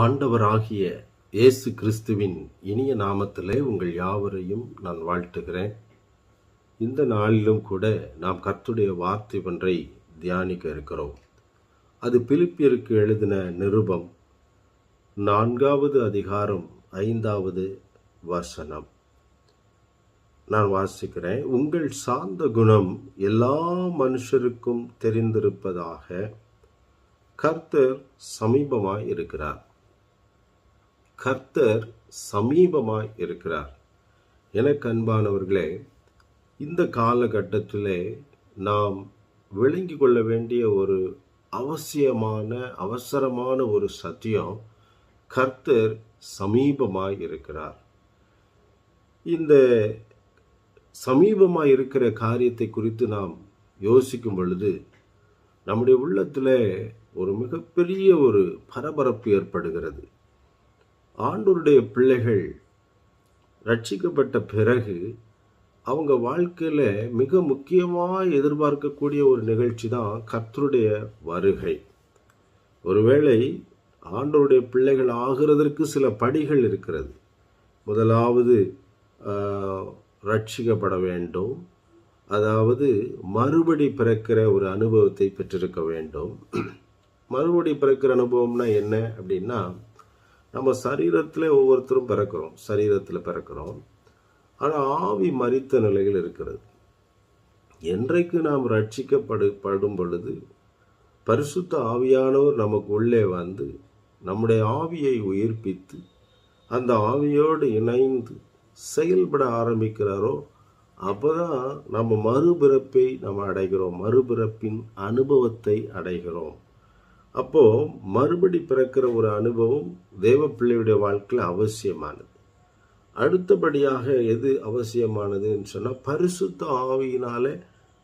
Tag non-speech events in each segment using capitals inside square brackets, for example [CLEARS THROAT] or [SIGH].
ஆண்டவராகிய இயேசு கிறிஸ்துவின் இனிய நாமத்திலே உங்கள் யாவரையும் நான் வாழ்த்துகிறேன். இந்த நாளிலும் கூட நாம் கர்த்துடைய வார்த்தை ஒன்றை தியானிக்க இருக்கிறோம். அது பிலிப்பியருக்கு எழுதின நிருபம் நான்காவது அதிகாரம் ஐந்தாவது வசனம். நான் வாசிக்கிறேன் உங்கள் சார்ந்த குணம் எல்லா மனுஷருக்கும் தெரிந்திருப்பதாக கர்த்தர் சமீபமாக இருக்கிறார். கர்த்தர் சமீபமாய் இருக்கிறார். எனக்கு அன்பானவர்களே இந்த காலகட்டத்திலே நாம் விளங்கி கொள்ள வேண்டிய ஒரு அவசியமான அவசரமான ஒரு சத்தியம் கர்த்தர் சமீபமாய் இருக்கிறார். இந்த சமீபமாக இருக்கிற காரியத்தை குறித்து நாம் யோசிக்கும் பொழுது நம்முடைய உள்ளத்தில் ஒரு மிகப்பெரிய ஒரு பரபரப்பு ஏற்படுகிறது. ஆண்டோருடைய பிள்ளைகள் ரட்சிக்கப்பட்ட பிறகு அவங்க வாழ்க்கையில் மிக முக்கியமாக எதிர்பார்க்கக்கூடிய ஒரு நிகழ்ச்சி தான் கர்த்தருடைய வருகை. ஒருவேளை ஆண்டோருடைய பிள்ளைகள் ஆகிறதற்கு சில படிகள் இருக்கிறது. முதலாவது ரட்சிக்கப்பட வேண்டும். அதாவது மறுபடி பிறக்கிற ஒரு அனுபவத்தை பெற்றிருக்க வேண்டும். மறுபடி பிறக்கிற அனுபவம்னா என்ன அப்படின்னா நம்ம சரீரத்தில் ஒவ்வொருத்தரும் பிறக்கிறோம் சரீரத்தில் பிறக்கிறோம். ஆனால் ஆவி மறித்த நிலையில் இருக்கிறது. என்றைக்கு நாம் ரட்சிக்கப்படு படும் பொழுது பரிசுத்த ஆவியானவர் நமக்கு உள்ளே வந்து நம்முடைய ஆவியை உயிர்ப்பித்து அந்த ஆவியோடு இணைந்து செயல்பட ஆரம்பிக்கிறாரோ அப்பதான் நம்ம மறுபிறப்பை நம்ம அடைகிறோம் மறுபிறப்பின் அனுபவத்தை அடைகிறோம். அப்போ மறுபடி பிறக்கிற ஒரு அனுபவம் தேவ பிள்ளையுடைய வாழ்க்கையில் அவசியமானது. அடுத்தபடியாக எது அவசியமானதுன்னு சொன்னால் பரிசுத்த ஆவியினாலே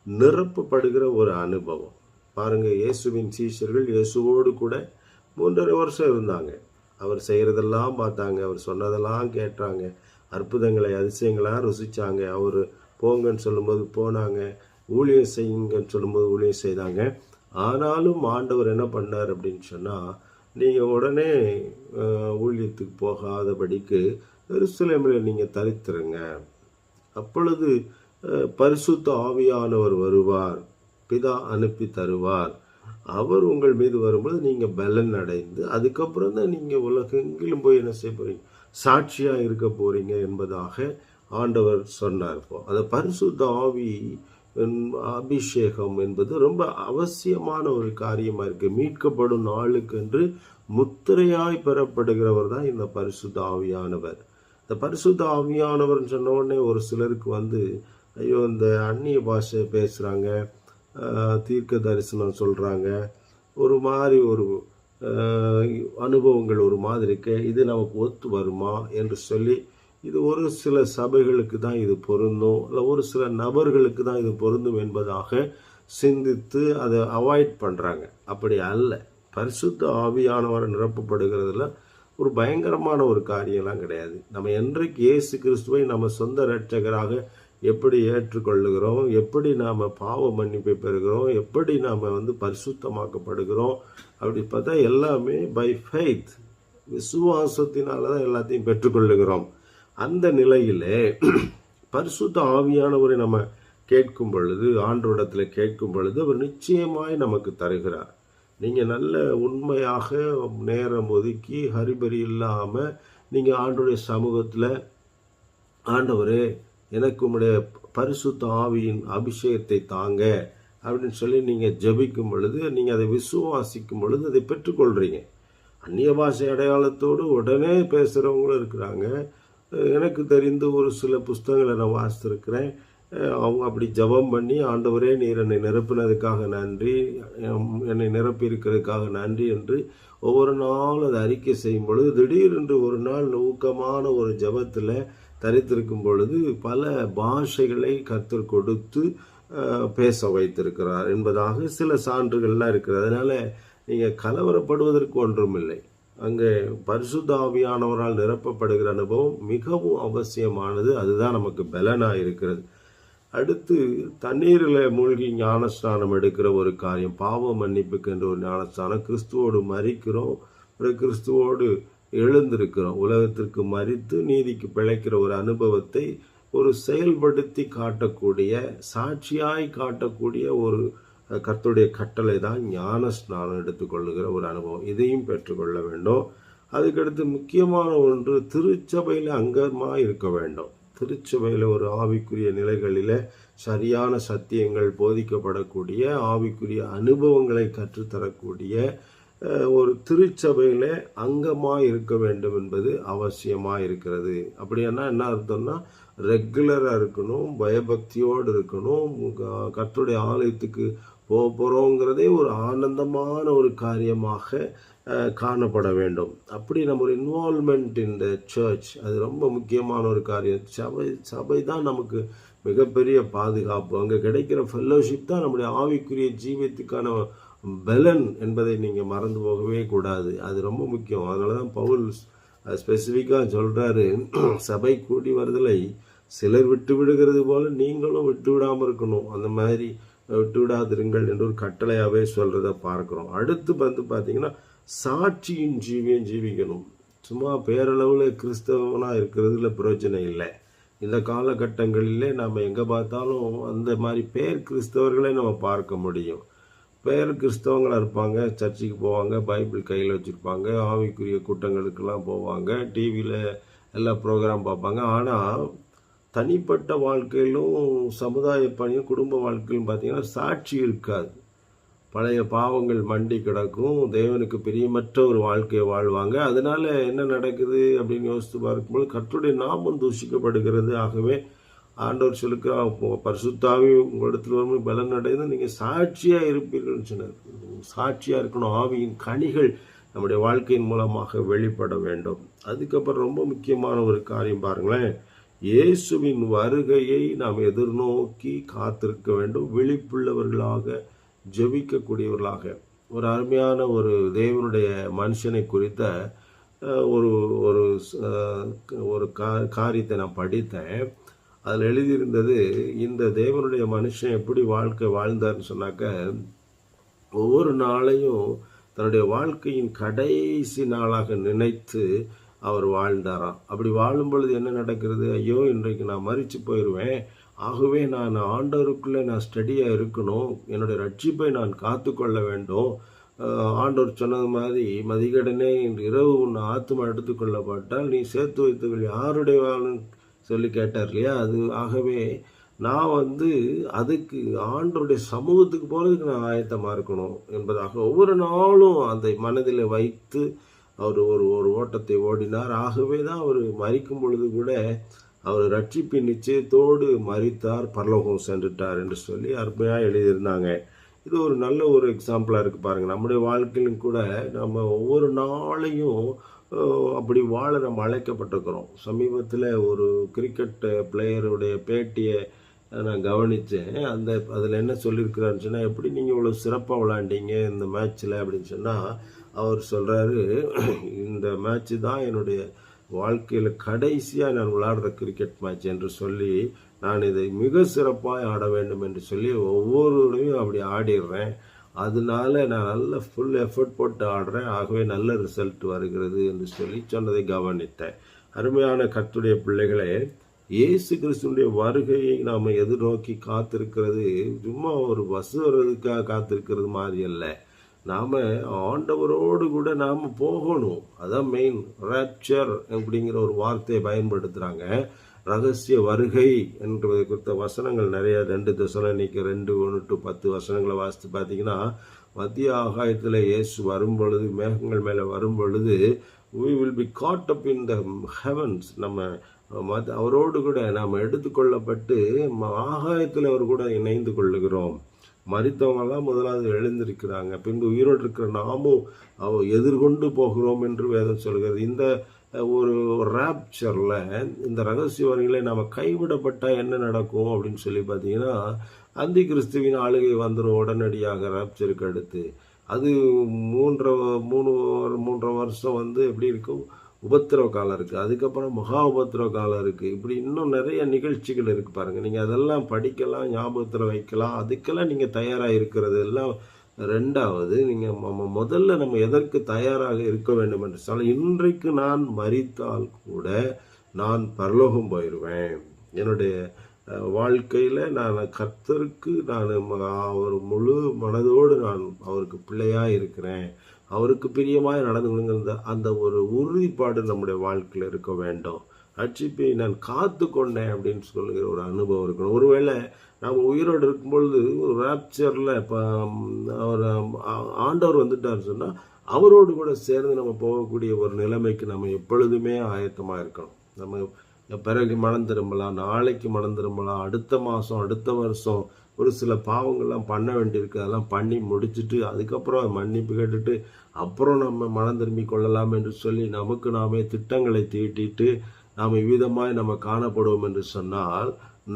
நிரப்பப்படுகிற ஒரு அனுபவம். பாருங்க இயேசுவின் சீஷர்கள் இயேசுவோடு கூட மூன்றரை வருஷம் இருந்தாங்க. அவர் செய்கிறதெல்லாம் பார்த்தாங்க அவர் சொன்னதெல்லாம் கேட்டாங்க. அற்புதங்களை அதிசயங்களாக ருசிச்சாங்க. அவர் போங்கன்னு சொல்லும்போது போனாங்க ஊழியம் செய்யுங்கன்னு சொல்லும்போது ஊழியம் செய்தாங்க. ஆனாலும் ஆண்டவர் என்ன பண்ணார் அப்படின்னு சொன்னால் நீங்கள் உடனே ஊழியத்துக்கு போகாதபடிக்கு எருசலேமில் நீங்கள் தரித்திருங்க. அப்பொழுது அஹ், பரிசுத்த ஆவியானவர் வருவார். பிதா அனுப்பி தருவார். அவர் உங்கள் மீது வரும்போது நீங்கள் பலன் அடைந்து அதுக்கப்புறம் தான் நீங்கள் உலகெங்கிலும் போய் என்ன செய்ய போறீங்க? சாட்சியாக இருக்க போறீங்க என்பதாக ஆண்டவர் சொன்னார் இப்போ. அந்த பரிசுத்த ஆவி அபிஷேகம் என்பது ரொம்ப அவசியமான ஒரு காரியமாக இருக்குது மீட்கப்படும் நாளுக்கென்று முத்திரையாய் பெறப்படுகிறவர் தான் இந்த பரிசுத்த ஆவியானவர். இந்த பரிசுத்த ஆவியானவர்னு சொன்ன உடனே ஒரு சிலருக்கு வந்து ஐயோ இந்த அந்நிய பாஷை பேசுகிறாங்க தீர்க்க தரிசனம் சொல்கிறாங்க ஒரு மாதிரி ஒரு அனுபவங்கள் ஒரு மாதிரி இருக்கு. இது நமக்கு ஒத்து வருமா என்று சொல்லி இது ஒரு சில சபைகளுக்கு தான் இது பொருந்தும். இல்லை ஒரு சில நபர்களுக்கு தான் இது பொருந்தும் என்பதாக சிந்தித்து அதை அவாய்ட் பண்ணுறாங்க அப்படி அல்ல. பரிசுத்த ஆவியானவர் நிரப்பப்படுகிறதுல ஒரு பயங்கரமான ஒரு காரியம்லாம் கிடையாது. நம்ம என்றைக்கு இயேசு கிறிஸ்துவை நம்ம சொந்த இரட்சகராக எப்படி ஏற்றுக்கொள்ளுகிறோம்? எப்படி நாம் பாவ மன்னிப்பை பெறுகிறோம்? எப்படி நாம் வந்து பரிசுத்தமாக்கப்படுகிறோம்? அப்படி பார்த்தா எல்லாமே பை ஃபைத் விசுவாசத்தினால தான் எல்லாத்தையும் பெற்றுக்கொள்ளுகிறோம். அந்த நிலையிலே பரிசுத்த ஆவியானவரை நம்ம கேட்கும் பொழுது ஆண்டோடத்தில் கேட்கும் பொழுது அவர் நிச்சயமாய் நமக்கு தருகிறார். நீங்கள் நல்ல உண்மையாக நேரம் ஒதுக்கி ஹரிபரி இல்லாமல் நீங்கள் ஆண்டோடைய சமூகத்தில் ஆண்டவரே எனக்கு உடைய பரிசுத்த ஆவியின் அபிஷேகத்தை தாங்க அப்படின்னு சொல்லி நீங்கள் ஜபிக்கும் பொழுது நீங்கள் அதை விசுவாசிக்கும் பொழுது அதை பெற்றுக்கொள்கிறீங்க அந்நிய பாஷை அடையாளத்தோடு உடனே பேசுகிறவங்களும் இருக்கிறாங்க. எனக்கு தெரிந்து ஒரு சில புஸ்தகங்களை நான் வாசித்திருக்கிறேன். அவங்க அப்படி ஜெபம் பண்ணி ஆண்டவரே நீர் என்னை நிரப்பினதுக்காக நன்றி எம்- என்னை நிரப்பியிருக்கிறதுக்காக நன்றி என்று ஒவ்வொரு நாளும் அதை அறிக்கை செய்யும் பொழுது திடீரென்று ஒரு நாள் ஊக்கமான ஒரு ஜெபத்தில் தரித்திருக்கும் பொழுது பல பாஷைகளை கற்றுக் கொடுத்து பேச வைத்திருக்கிறார் என்பதாக சில சான்றுகள்லாம் இருக்கிறது. அதனால் நீங்கள் கலவரப்படுவதற்கு ஒன்றுமில்லை. அங்கே பரிசுத்தாவியானவரால் நிரப்பப்படுகிற அனுபவம் மிகவும் அவசியமானது. அதுதான் நமக்கு பலனாக இருக்கிறது. அடுத்து தண்ணீரில் மூழ்கி ஞானஸ்நானம் எடுக்கிற ஒரு காரியம். பாவ மன்னிப்புக்கு என்ற ஒரு ஞானஸ்நானம். கிறிஸ்துவோடு மறிக்கிறோம் ஒரு கிறிஸ்துவோடு எழுந்திருக்கிறோம். உலகத்திற்கு மறித்து நீதிக்கு பிழைக்கிற ஒரு அனுபவத்தை ஒரு செயல்படுத்தி காட்டக்கூடிய சாட்சியாய் காட்டக்கூடிய ஒரு கர்த்தருடைய கட்டளை தான் ஞான ஸ்நானம் எடுத்துக்கொள்ளுகிற ஒரு அனுபவம். இதையும் பெற்றுக்கொள்ள வேண்டும். அதுக்கடுத்து முக்கியமான ஒன்று திருச்சபையில் அங்கமாக இருக்க வேண்டும். திருச்சபையில் ஒரு ஆவிக்குரிய நிலைகளில் சரியான சத்தியங்கள் போதிக்கப்படக்கூடிய ஆவிக்குரிய அனுபவங்களை கற்றுத்தரக்கூடிய அஹ், ஒரு திருச்சபையில் அங்கமாக இருக்க வேண்டும் என்பது அவசியமாக இருக்கிறது. அப்படின்னா என்ன அர்த்தம்னா ரெகுலராக இருக்கணும் பயபக்தியோடு இருக்கணும். க- ஆலயத்துக்கு போக போகிறோங்கிறதே ஒரு ஆனந்தமான ஒரு காரியமாக காணப்பட வேண்டும். அப்படி நம்ம ஒரு இன்வால்மெண்ட் இன் த சர்ச் அது ரொம்ப முக்கியமான ஒரு காரியம். சபை சபை தான் நமக்கு மிகப்பெரிய பாதுகாப்பு. அங்கே கிடைக்கிற ஃபெல்லோஷிப் தான் நம்முடைய ஆவிக்குரிய ஜீவியத்துக்கான பலன் என்பதை நீங்கள் மறந்து போகவே கூடாது. அது ரொம்ப முக்கியம். அதனால தான் பவுல் ஸ்பெசிஃபிக்காக சொல்கிறாரு சபை கூடி வருதலை சிலர் விட்டு விடுகிறது போல நீங்களும் விட்டு விடாமல் இருக்கணும். அந்த மாதிரி விட்டுவிடாதிருங்கள் என்று ஒரு கட்டளையாகவே சொல்கிறத பார்க்குறோம். அடுத்து வந்து பார்த்தீங்கன்னா சாட்சியின் ஜீவியம் ஜீவிக்கணும். சும்மா பேரளவில் கிறிஸ்தவனாக இருக்கிறதுல பிரயோஜனம் இல்லை. இந்த காலகட்டங்களிலே நம்ம எங்கே பார்த்தாலும் அந்த மாதிரி பேர் கிறிஸ்தவர்களை நம்ம பார்க்க முடியும். பேர் கிறிஸ்தவங்களாக இருப்பாங்க சர்ச்சுக்கு போவாங்க பைபிள் கையில் வச்சுருப்பாங்க ஆவிக்குரிய கூட்டங்களுக்கெல்லாம் போவாங்க டிவியில் எல்லா ப்ரோக்ராம் பார்ப்பாங்க. ஆனால் தனிப்பட்ட வாழ்க்கையிலும் சமுதாய பணியும் குடும்ப வாழ்க்கையிலும் பார்த்தீங்கன்னா சாட்சி இருக்காது. பழைய பாவங்கள் மண்டி கிடக்கும். தேவனுக்கு பிரியமற்ற ஒரு வாழ்க்கையை வாழ்வாங்க. அதனால என்ன நடக்குது அப்படின்னு யோசித்து பார்க்கும்போது கர்த்தருடைய நாமம் தூஷிக்கப்படுகிறது. ஆகவே ஆண்டவர் சொல்லுக்கு பரிசுத்தாவி உங்களிடத்தில் வரும் பலன் அடைந்து நீங்கள் சாட்சியாக இருப்பீர்கள்னு சொன்னார். சாட்சியாக இருக்கணும். ஆவியின் கனிகள் நம்முடைய வாழ்க்கையின் மூலமாக வெளிப்பட வேண்டும். அதுக்கப்புறம் ரொம்ப முக்கியமான ஒரு காரியம் பாருங்களேன். இயேசுவின் வருகையை நாம் எதிர்நோக்கி காத்திருக்க வேண்டும். விழிப்புள்ளவர்களாக ஜெபிக்கக்கூடியவர்களாக. ஒரு அருமையான ஒரு தேவனுடைய மனுஷனை குறித்த அஹ், ஒரு ஒரு அஹ், ஒரு கா காரியத்தை நான் படித்தேன். அதில் எழுதியிருந்தது இந்த தேவனுடைய மனுஷன் எப்படி வாழ்க்கை வாழ்ந்தார்னு சொன்னாக்க ஒவ்வொரு நாளையும் தன்னுடைய வாழ்க்கையின் கடைசி நாளாக நினைத்து அவர் வாழ்ந்தாராம் அப்படி வாழும் பொழுது என்ன நடக்கிறது? ஐயோ இன்றைக்கு நான் மறித்து போயிடுவேன் ஆகவே நான் ஆண்டவருக்குள்ளே நான் ஸ்டடியாக இருக்கணும். என்னுடைய ரட்சிப்பை நான் காத்துக்கொள்ள வேண்டும். ஆண்டவர் சொன்னது மாதிரி மதிகடனே இன்று இரவு உன் ஆத்மா எடுத்துக்கொள்ளப்பட்டால் நீ சேர்த்து வைத்தவர்கள் யாருடைய வாழும் சொல்லி கேட்டார் இல்லையா? அது ஆகவே நான் வந்து அதுக்கு ஆண்டவருடைய சமூகத்துக்கு போகிறதுக்கு நான் ஆயத்தமாக இருக்கணும் என்பதாக ஒவ்வொரு நாளும் அந்த மனதில் வைத்து அவர் ஒரு ஒரு ஓட்டத்தை ஓடினார். ஆகவே தான் அவர் மறிக்கும் பொழுது கூட அவர் ரட்சிப்பின் நிச்சயத்தோடு மறித்தார் பரலோகம் சென்றுட்டார் என்று சொல்லி அருமையாக எழுதியிருந்தாங்க. இது ஒரு நல்ல ஒரு எக்ஸாம்பிளாக இருக்குது பாருங்கள் நம்முடைய வாழ்க்கையிலும் கூட நம்ம ஒவ்வொரு நாளையும் அப்படி வாழ நம்ம அழைக்கப்பட்டிருக்கிறோம். சமீபத்தில் ஒரு கிரிக்கெட் பிளேயருடைய பேட்டியை நான் கவனித்தேன் அந்த அதில் என்ன சொல்லியிருக்கிறாருன்னு சொன்னால் எப்படி நீங்கள் இவ்வளோ சிறப்பாக விளாண்டீங்க இந்த மேட்ச்சில் அப்படின்னு சொன்னால் அவர் சொல்கிறாரு இந்த மேட்ச்சு தான் என்னுடைய வாழ்க்கையில் கடைசியாக நான் விளாடுற கிரிக்கெட் மேட்ச் என்று சொல்லி நான் இதை மிக சிறப்பாக ஆட வேண்டும் என்று சொல்லி ஒவ்வொருவரையும் அப்படி ஆடிடுறேன். அதனால நான் நல்ல ஃபுல் எஃபர்ட் போட்டு ஆடுறேன். ஆகவே நல்ல ரிசல்ட் வருகிறது என்று சொல்லி சொன்னதை கவனித்தேன். அருமையான கத்துடைய பிள்ளைகளே இயேசு கிறிஸ்துடைய வருகையை நாம் எதிர்நோக்கி காத்திருக்கிறது. சும்மா ஒரு பஸ் வர்றதுக்காக காத்திருக்கிறது மாதிரி இல்லை நாம் ஆண்டவரோடு கூட நாம் போகணும். அதான் மெயின் ரேப்சர் அப்படிங்கிற ஒரு வார்த்தையை பயன்படுத்துகிறாங்க ரகசிய வருகை என்பது குறித்த வசனங்கள் நிறைய ரெண்டு தசனிக்கு ரெண்டு ஒன்று டு பத்து வசனங்களை வாசித்து பார்த்தீங்கன்னா மத்திய ஆகாயத்தில் இயேசு வரும் பொழுது மேகங்கள் மேலே வரும் பொழுது we will be caught up in the heavens நம்ம மத் அவரோடு கூட நாம் எடுத்துக்கொள்ளப்பட்டு ம- ஆகாயத்தில் அவர் கூட இணைந்து கொள்ளுகிறோம். மறித்தவங்கெல்லாம் முதலாவது எழுந்திருக்கிறாங்க. பின்பு உயிரோடு இருக்கிற நாமும் அவ எதிர்கொண்டு போகிறோம் என்று வேதம் சொல்கிறது. இந்த ஒரு ராப்சரில் இந்த ரகசிய வரிகளை நம்ம கைவிடப்பட்டால் என்ன நடக்கும் அப்படின்னு சொல்லி பார்த்தீங்கன்னா அந்தி கிறிஸ்துவின் ஆளுகை வந்துடும் உடனடியாக ராப்சருக்கு அடுத்து. அது மூன்றரை மூணு மூன்றரை வருஷம் வந்து எப்படி இருக்கும்? உபத்திரவ காலம் இருக்குது அதுக்கப்புறம் மகா உபத்திரவ காலம் இருக்குது இப்படி இன்னும் நிறைய நிகழ்ச்சிகள் இருக்குது பாருங்கள் நீங்கள் அதெல்லாம் படிக்கலாம் ஞாபகத்தில் வைக்கலாம். அதுக்கெல்லாம் நீங்கள் தயாராக இருக்கிறது எல்லாம் ரெண்டாவது நீங்கள் நம்ம முதல்ல நம்ம எதற்கு தயாராக இருக்க வேண்டும் என்று சொன்னால் இன்றைக்கு நான் மறித்தால் கூட நான் பரலோகம் போயிடுவேன் என்னுடைய வாழ்க்கையில் நான் கர்த்தருக்கு நான் அவர் முழு மனதோடு நான் அவருக்கு பிள்ளையாக இருக்கிறேன். அவருக்கு பிரியமாக நடந்து கொடுங்கிற அந்த ஒரு உறுதிப்பாடு நம்முடைய வாழ்க்கையில் இருக்க வேண்டும். ரட்சிப்பை நான் காத்து கொண்டேன் அப்படின்னு சொல்லுகிற ஒரு அனுபவம் இருக்கணும். ஒருவேளை நாம் உயிரோடு இருக்கும்பொழுது ஒரு ராப்சரில் இப்போ அவர் ஆண்டவர் வந்துட்டார் சொன்னால் அவரோடு கூட சேர்ந்து நம்ம போகக்கூடிய ஒரு நிலைமைக்கு நம்ம எப்பொழுதுமே ஆயத்தமாக இருக்கணும். நம்ம பிறகு மனம் திரும்பலாம் நாளைக்கு மனம் திரும்பலாம் அடுத்த மாதம் அடுத்த வருஷம் ஒரு சில பாவங்கள்லாம் பண்ண வேண்டியிருக்கு. அதெல்லாம் பண்ணி முடிச்சுட்டு அதுக்கப்புறம் மன்னிப்பு கேட்டுட்டு அப்புறம் நம்ம மனம் திரும்பி கொள்ளலாம் என்று சொல்லி நமக்கு நாமே திட்டங்களை தீட்டிட்டு நாம் இவ்விதமாய் நம்ம காணப்படுவோம் என்று சொன்னால்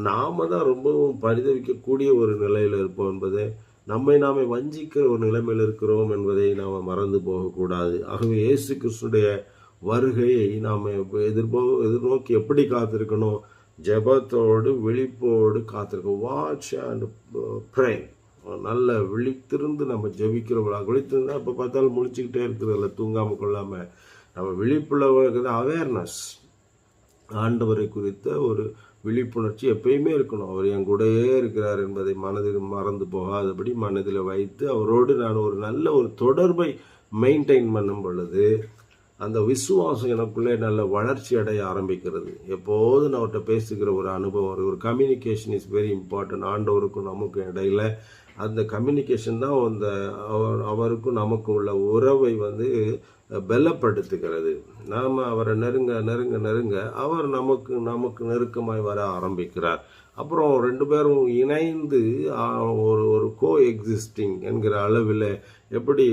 நாம தான் ரொம்பவும் பரிதவிக்கக்கூடிய ஒரு நிலையில் இருப்போம் என்பதை நம்மை நாமே வஞ்சிக்கிற ஒரு நிலைமையில் இருக்கிறோம் என்பதை நாம் மறந்து போகக்கூடாது. ஆகவே இயேசு கிருஷ்ணனுடைய வருகையை நாம் எதிர்போ எதிர்நோக்கி எப்படி காத்திருக்கணும்? ஜெபத்தோடு விழிப்போடு காத்திருக்கோம் வாட்ச் அண்ட் ப்ரே uh, நல்ல விழித்திருந்து நம்ம ஜெபிக்கிறவங்களா விழித்திருந்தா இப்போ பார்த்தாலும் முழிச்சுக்கிட்டே இருக்கிறதில்ல தூங்காமல் கொள்ளாமல் நம்ம விழிப்புள்ளவர்களுக்கு அவேர்னஸ் ஆண்டவரை குறித்த ஒரு விழிப்புணர்ச்சி எப்பயுமே இருக்கணும். அவர் என் கூடயே இருக்கிறார் என்பதை மனதில் மறந்து போகாதபடி மனதில் வைத்து அவரோடு நான் ஒரு நல்ல ஒரு தொடர்பை மெயின்டைன் பண்ணும் பொழுது அந்த விசுவாசம் எனக்குள்ளே நல்ல வளர்ச்சி அடைய ஆரம்பிக்கிறது. எப்போதும் நான் அவர்கிட்ட பேசுகிற ஒரு அனுபவம் ஒரு கம்யூனிகேஷன் இஸ் வெரி இம்பார்ட்டன்ட் ஆண்டவருக்கும் நமக்கும் இடையில அந்த கம்யூனிகேஷன் தான் அந்த அவர் அவருக்கும் நமக்கும் உள்ள உறவை வந்து பலப்படுத்துகிறது. நாம் அவரை நெருங்க நெருங்க நெருங்க அவர் நமக்கு நமக்கு நெருக்கமாய் வர ஆரம்பிக்கிறார். அப்புறம் ரெண்டு பேரும் இணைந்து ஒரு ஒரு கோ எக்ஸிஸ்டிங் என்கிற அளவில் எப்படி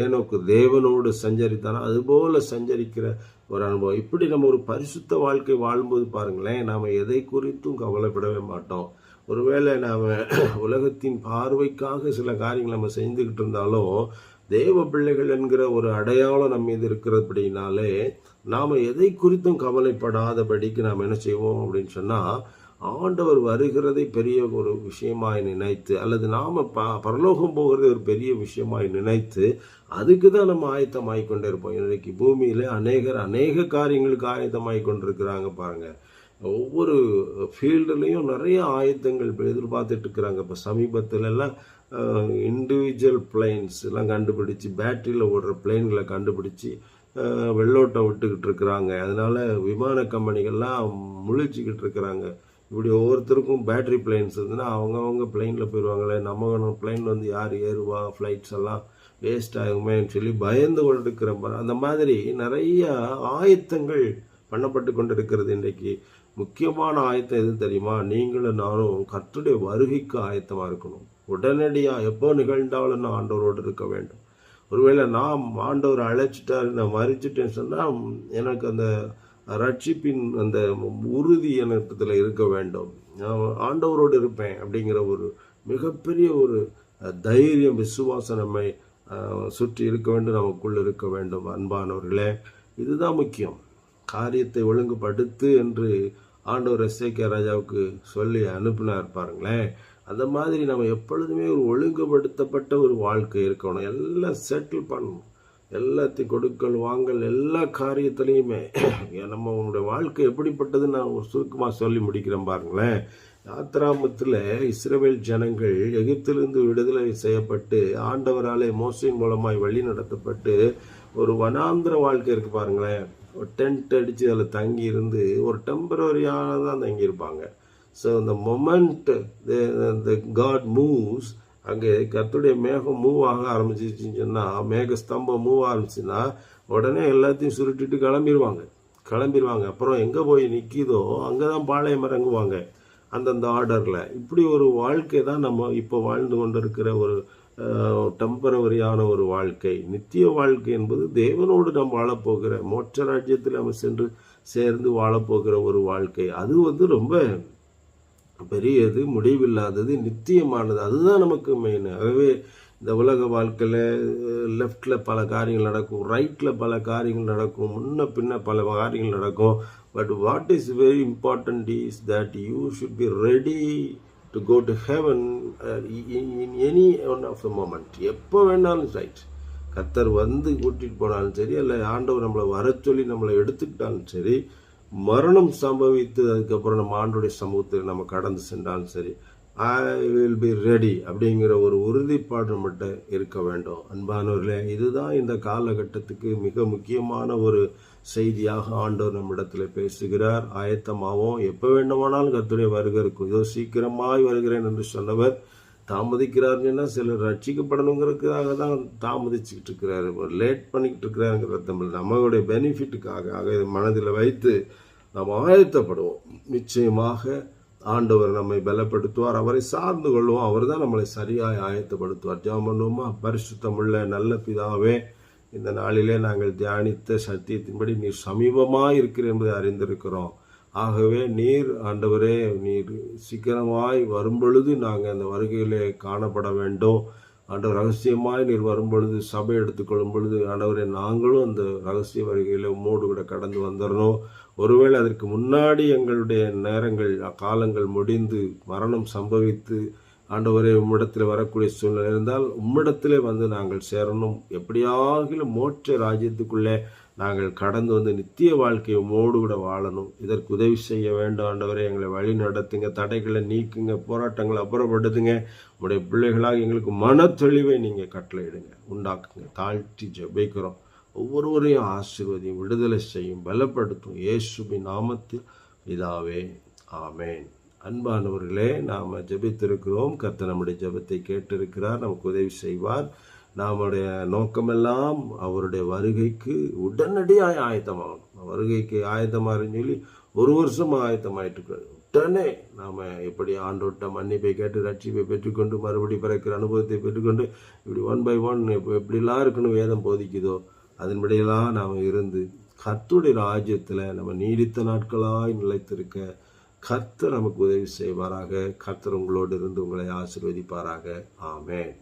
ஏனோக்கு தேவனோடு சஞ்சரித்தானோ அதுபோல் சஞ்சரிக்கிற ஒரு அனுபவம். இப்படி நம்ம ஒரு பரிசுத்த வாழ்க்கை வாழும்போது பாருங்களேன் நாம் எதை குறித்தும் கவலைப்படவே மாட்டோம். ஒருவேளை நாம் [CLEARS THROAT] உலகத்தின் பார்வைக்காக சில காரியங்கள் நம்ம செஞ்சுக்கிட்டு இருந்தாலும் தேவ பிள்ளைகள் என்கிற ஒரு அடையாளம் நம்ம மீது இருக்கிறபடினாலே நாம் எதை குறித்தும் கவலைப்படாதபடிக்கு நாம் என்ன செய்வோம் அப்படின்னு சொன்னால் ஆண்டவர் வருகிறதை பெரிய ஒரு விஷயமாய் நினைத்து அல்லது நாம் ப பரலோகம் போகிறதை ஒரு பெரிய விஷயமாய் நினைத்து அதுக்கு தான் நம்ம ஆயத்தமாகி கொண்டே இருப்போம் இன்றைக்கு பூமியில் அநேகர் அநேக காரியங்களுக்கு ஆயத்தமாகி கொண்டிருக்கிறாங்க பாருங்கள் ஒவ்வொரு ஃபீல்டுலேயும் நிறைய ஆயத்தங்கள் எதிர்பார்த்துட்டு இருக்கிறாங்க. இப்போ சமீபத்துலலாம் இண்டிவிஜுவல் பிளைன்ஸ் எல்லாம் கண்டுபிடிச்சி பேட்டரியில் ஓடுற பிளைன்களை கண்டுபிடிச்சி வெள்ளோட்டம் விட்டுக்கிட்டு இருக்கிறாங்க. அதனால் விமான கம்பெனிகள்லாம் முழிச்சிக்கிட்டு இருக்கிறாங்க. இப்படி ஒவ்வொருத்தருக்கும் பேட்ரி பிளைன்ஸ் இருந்ததுன்னா அவங்கவுங்க பிளைனில் போயிடுவாங்களே நம்ம பிளைன் வந்து யார் ஏறுவா ஃப்ளைட்ஸ் எல்லாம் வேஸ்ட் ஆகுமேன்னு சொல்லி பயந்து கொண்டு இருக்கிற அந்த மாதிரி நிறைய ஆயத்தங்கள் பண்ணப்பட்டு கொண்டு இருக்கிறது இன்றைக்கு. முக்கியமான ஆயத்தம் எது தெரியுமா? நீங்களும் நானும் கர்த்துடைய வருகைக்கு ஆயத்தமாக இருக்கணும். உடனடியாக எப்போ நிகழ்ந்தாலும் நான் ஆண்டவரோடு இருக்க வேண்டும். ஒருவேளை நான் ஆண்டவர் அழைச்சிட்டாரு நான் மறிச்சிட்டேன்னு சொன்னால் எனக்கு அந்த ரட்சிப்பின் அந்த உறுதி எனத்தில் இருக்க வேண்டும். நான் ஆண்டவரோடு இருப்பேன் அப்படிங்கிற ஒரு மிகப்பெரிய ஒரு தைரியம் விசுவாசம் நம்மை சுற்றி இருக்க வேண்டும் நமக்குள் இருக்க வேண்டும் அன்பானவர்களே. இதுதான் முக்கியம். காரியத்தை ஒழுங்குபடுத்து என்று ஆண்டவர் எஸ்ஏகே ராஜாவுக்கு சொல்லி அனுப்பினார் பாருங்களேன். அந்த மாதிரி நம்ம எப்பொழுதுமே ஒரு ஒழுங்குபடுத்தப்பட்ட ஒரு வாழ்க்கை இருக்கணும். எல்லாம் செட்டில் பண்ணணும். எல்லாத்தையும் கொடுக்கல் வாங்கல் எல்லா காரியத்திலையுமே. நம்ம உங்களுடைய வாழ்க்கை எப்படிப்பட்டதுன்னு நான் ஒரு சுருக்கமாக சொல்லி முடிக்கிறேன் பாருங்களேன். யாத்ராமத்தில் இஸ்ரேல் ஜனங்கள் எகிப்திலிருந்து விடுதலை செய்யப்பட்டு ஆண்டவராலே மோசின் மூலமாய் வழி நடத்தப்பட்டு ஒரு வனாந்திர வாழ்க்கை இருக்குது பாருங்களேன். ஒரு டென்ட் அடித்து அதில் தங்கி இருந்து ஒரு டெம்பரரியாக தான் தங்கியிருப்பாங்க ஸோ இந்த மொமெண்ட் த காட் மூவ்ஸ் அங்கே கத்துடைய மேகம் மூவ் ஆக ஆரம்பிச்சிருச்சுன்னு சொன்னால் மேக ஸ்தம்பம் மூவ் ஆரம்பிச்சுன்னா உடனே எல்லாத்தையும் சுருட்டிட்டு கிளம்பிடுவாங்க கிளம்பிடுவாங்க அப்புறம் எங்கே போய் நிற்கிதோ அங்கே தான் பாளையம் இறங்குவாங்க. அந்தந்த ஆர்டரில். இப்படி ஒரு வாழ்க்கை தான் நம்ம இப்போ வாழ்ந்து கொண்டு இருக்கிற ஒரு டெம்பரவரியான ஒரு வாழ்க்கை. நித்திய வாழ்க்கை என்பது தேவனோடு நம்ம வாழப்போகிற மோட்ச ராஜ்யத்தில் நம்ம சென்று சேர்ந்து வாழப்போகிற ஒரு வாழ்க்கை. அது வந்து ரொம்ப பெரியது முடிவில்லாதது நித்தியமானது. அதுதான் நமக்கு மெயின் ஆகவே இந்த உலக வாழ்க்கையில் லெஃப்டில் பல காரியங்கள் நடக்கும் ரைட்டில் பல காரியங்கள் நடக்கும் முன்ன பின்ன பல காரியங்கள் நடக்கும். But what is very important is that you should be ready to go to heaven in any one of the moment எப்போ வேணாலும் ரைட் கத்தர் வந்து கூட்டிகிட்டு போனாலும் சரி இல்லை ஆண்டவர் நம்மளை வர சொல்லி நம்மளை எடுத்துக்கிட்டாலும் சரி மரணம் சம்பவித்து அதுக்கப்புறம் நம்ம ஆண்டோடைய சமூகத்தில் நம்ம கடந்து சென்றாலும் சரி ஐ வில் பி ரெடி அப்படிங்கிற ஒரு உறுதிப்பாடு நம்மகிட்ட இருக்க வேண்டும். அன்பானவர்களே இதுதான் இந்த காலகட்டத்துக்கு மிக முக்கியமான ஒரு செய்தியாக ஆண்டவர் நம்மிடத்தில் பேசுகிறார். ஆயத்தமாகவும் எப்போ வேண்டுமானாலும் கத்துடைய வருகை இருக்கும் இதோ சீக்கிரமாய் வருகிறேன் என்று சொன்னவர் தாமதிக்கிறாருன்னா சிலர் ரட்சிக்கப்படணுங்கிறதுக்காக தான் தாமதிச்சுக்கிட்டு இருக்கிறாரு லேட் பண்ணிக்கிட்டு இருக்கிறாருங்கிற தமிழ் நம்மளுடைய பெனிஃபிட்டுக்காக ஆக இதை மனதில் வைத்து நாம் ஆயத்தப்படுவோம். நிச்சயமாக ஆண்டவர் நம்மை பலப்படுத்துவார் அவரை சார்ந்து கொள்வோம். அவர் தான் நம்மளை சரியாக ஆயத்தப்படுத்துவார். ஜெபம் பண்ணுவோமா? பரிசுத்தமுள்ள நல்ல பிதாவே இந்த நாளிலே நாங்கள் தியானித்த சத்தியத்தின்படி நீர் சமீபமாக இருக்கிற என்பதை அறிந்திருக்கிறோம். ஆகவே நீர் ஆண்டவரே நீர் சீக்கிரமாய் வரும்பொழுது நாங்கள் அந்த வருகையிலே காணப்பட வேண்டும். ஆண்டவர் ரகசியமாய் நீர் வரும்பொழுது சபை எடுத்துக்கொள்ளும் பொழுது ஆண்டவரே நாங்களும் அந்த ரகசிய வருகையில் உம்மோடு கூட கடந்து வந்துடணும் ஒருவேளை அதற்கு முன்னாடி எங்களுடைய நேரங்கள் காலங்கள் முடிந்து மரணம் சம்பவித்து ஆண்டவரே உம்மிடத்தில் வரக்கூடிய சூழ்நிலை இருந்தால் உம்மிடத்திலே வந்து நாங்கள் சேரணும். எப்படியாகிலும் மோட்ச ராஜ்யத்துக்குள்ளே நாங்கள் கடந்து வந்து நித்திய வாழ்க்கையை உமோடு கூட வாழணும். இதற்கு உதவி செய்ய வேண்டும். ஆண்டவரே எங்களை வழி நடத்துங்க தடைகளை நீக்குங்க போராட்டங்களை அப்புறப்படுத்துங்க. உங்களுடைய பிள்ளைகளாக எங்களுக்கு மனத்தெளிவை நீங்கள் கட்டளையிடுங்க உண்டாக்குங்க. தாழ்த்தி ஜெபிக்கிறோம். ஒவ்வொருவரையும் ஆசீர்வதியும் விடுதலை செய்யும் பலப்படுத்தும். இயேசுபி நாமத்தில் இதாவே ஆமேன். அன்பானவர்களே நாம் ஜெபித்திருக்கிறோம். கத்த நம்முடைய ஜெபத்தை கேட்டிருக்கிறார் நமக்கு உதவி செய்வார். நம்முடைய நோக்கமெல்லாம் அவருடைய வருகைக்கு உடனடியாக ஆயத்தமாகணும். வருகைக்கு ஆயத்தமாகன்னு சொல்லி ஒரு வருஷம் ஆயத்தமாயிட்டு உடனே நாம் எப்படி ஆண்டோட்ட மன்னிப்பை கேட்டு ரட்சிப்பை பெற்றுக்கொண்டு மறுபடி பிறக்கிற அனுபவத்தை பெற்றுக்கொண்டு இப்படி ஒன் பை ஒன் இப்போ எப்படிலாம் இருக்குன்னு வேதம் போதிக்குதோ அதன்படியெல்லாம் நாம் இருந்து கத்துடைய ராஜ்யத்தில் நம்ம நீடித்த நாட்களாய் நிலைத்திருக்க கர்த்தர் நமக்கு உதவி செய்வாராக. கர்த்தர் உங்களோடு இருந்து உங்களை ஆசீர்வதிப்பாராக. ஆமேன்.